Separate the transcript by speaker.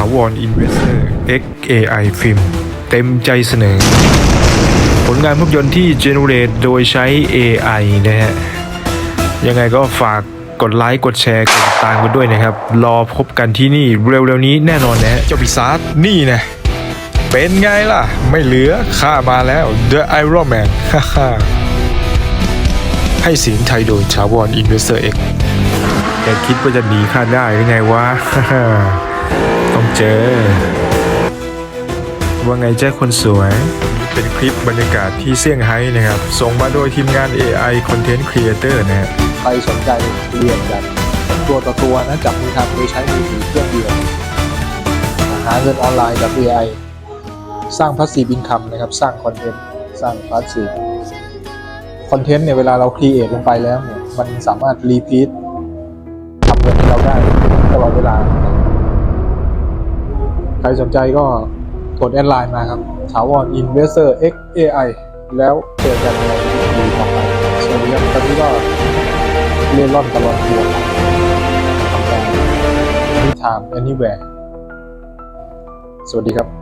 Speaker 1: าวรอินเวสเตอร์ XAI Film เต็มใจเสนอ ผลงานภาพยนตร์ที่ generate โดยใช้ AI นะฮะ ยังไงก็ฝากกดไลค์ กดแชร์ กดติดตามกันด้วยนะครับ รอพบกันที่นี่เร็วๆนี้แน่นอนนะเจ้าปีศาจนี่นะเป็นไงล่ะ ไม่เหลือข้ามาแล้ว The Iron Man ให้เสียงไทยโดยชาวรอินเวสเตอร์ X แกคิดว่าจะหนีข้าได้หรือไงวะ เจอ ว่าไงเจ้าคนสวย เป็นคลิปบรรยากาศที่เซี่ยงไฮ้นะครับ ส่งมาโดยทีมงาน AI Content Creator นะฮะ
Speaker 2: ใครสนใจเรียนแบบตัวต่อตัวนะจับมือทำโดยใช้มือถือเครื่องเดียวหาเงินออนไลน์กับ AI สร้างพัสซีบินคัมนะครับ สร้างคอนเทนต์สร้างพัสซีคอนเทนต์เนี่ยเวลาเราครีเอทลงไปแล้วเนี่ยมันสามารถรีพีททำเงินให้เราได้ตลอดเวลา ใครสนใจก็กดแอดไลน์มาครับถาวร Investor X AI แล้วเจอกันในวีต่อไปสวัสดีครับตอนนี้ก็เล่ร่อนตลอดทัวร์ทำการน anytime anywhere สวัสดีครับ